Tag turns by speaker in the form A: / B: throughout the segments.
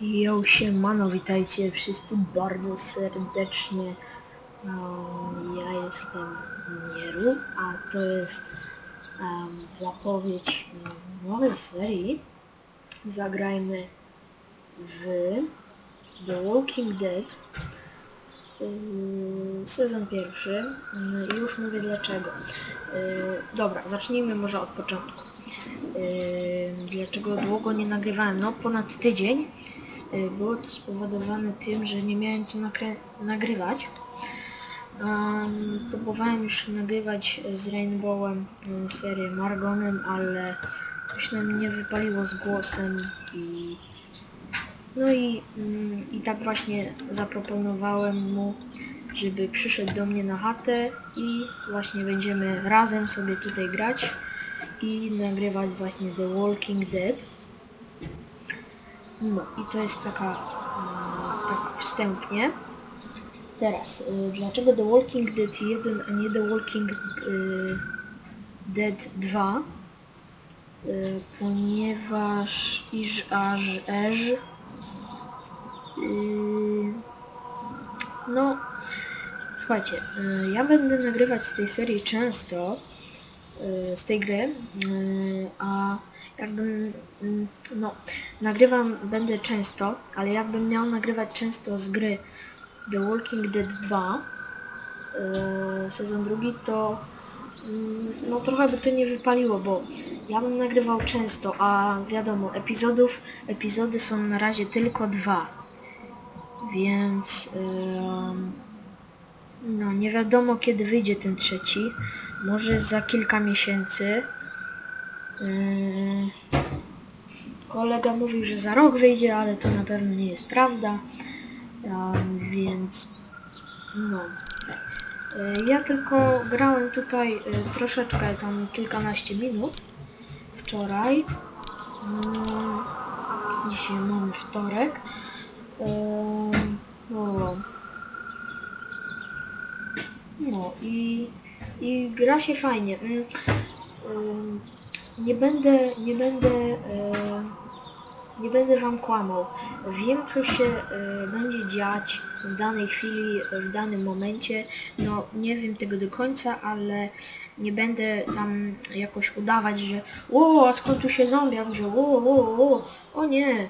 A: Jo, siemano, witajcie wszyscy bardzo serdecznie. Um, ja jestem Nieru, a to jest um, zapowiedź nowej serii. Zagrajmy w The Walking Dead. Ym, Sezon pierwszy. I już mówię dlaczego. Yy, dobra, zacznijmy może od początku. Yy, dlaczego długo nie nagrywałem? No ponad tydzień. Yy, Było to spowodowane tym, że nie miałem co nagrywać. Um, próbowałem już nagrywać z Rainbowem y, serię Margonem, ale coś nam nie wypaliło z głosem i no i, mm, i tak właśnie zaproponowałem mu, żeby przyszedł do mnie na chatę i właśnie będziemy razem sobie tutaj grać i nagrywać właśnie The Walking Dead. No i to jest taka, e, tak wstępnie. Teraz, y, dlaczego The Walking Dead 1, a nie The Walking y, Dead 2? Y, ponieważ iż aż eż No, słuchajcie, ja będę nagrywać z tej serii często, z tej gry, a jakbym, yy, no, nagrywam, będę często, ale jakbym miał nagrywać często z gry The Walking Dead 2, yy, sezon drugi, to mm, no trochę by to nie wypaliło, bo ja bym nagrywał często, a wiadomo, epizodów, epizody są na razie tylko dwa. Więc no nie wiadomo kiedy wyjdzie ten trzeci. Może za kilka miesięcy. Ym, kolega mówił, że za rok wyjdzie, ale to na pewno nie jest prawda. Więc no. Y, Ja tylko grałem tutaj y, troszeczkę, tam kilkanaście minut wczoraj. Ym, Dzisiaj mamy wtorek. No, no i, i gra się fajnie. Nie będę, nie będę, e, nie będę wam kłamał. Wiem co się e, będzie dziać w danej chwili, w danym momencie. No nie wiem tego do końca, ale nie będę tam jakoś udawać, że o, a skąd tu się zombie, że o, o, o, o nie,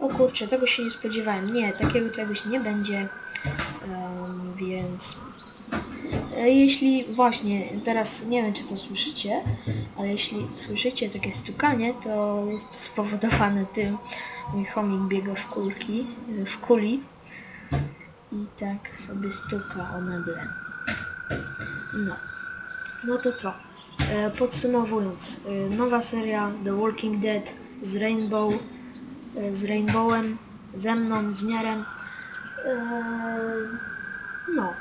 A: o kurczę, tego się nie spodziewałem. Nie, takiego czegoś nie będzie, więc jeśli właśnie, teraz nie wiem czy to słyszycie, ale jeśli słyszycie takie stukanie, to jest to spowodowane tym, mój chomik biega w kulki, w kuli i tak sobie stuka o meble. No. No to co? E, Podsumowując, e, nowa seria The Walking Dead z Rainbow, e, z Rainbowem, ze mną, z Nierem. E, No.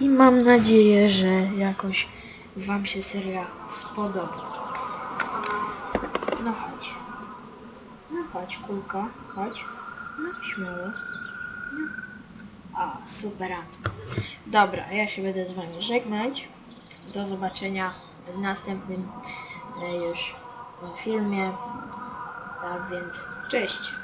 A: I mam nadzieję, że jakoś Wam się seria spodoba. No chodź. No chodź, kulka, chodź. No śmiało. No. A, superancko. Dobra, ja się będę z Wami żegnać. Do zobaczenia w następnym e, już filmie. Tak więc, cześć.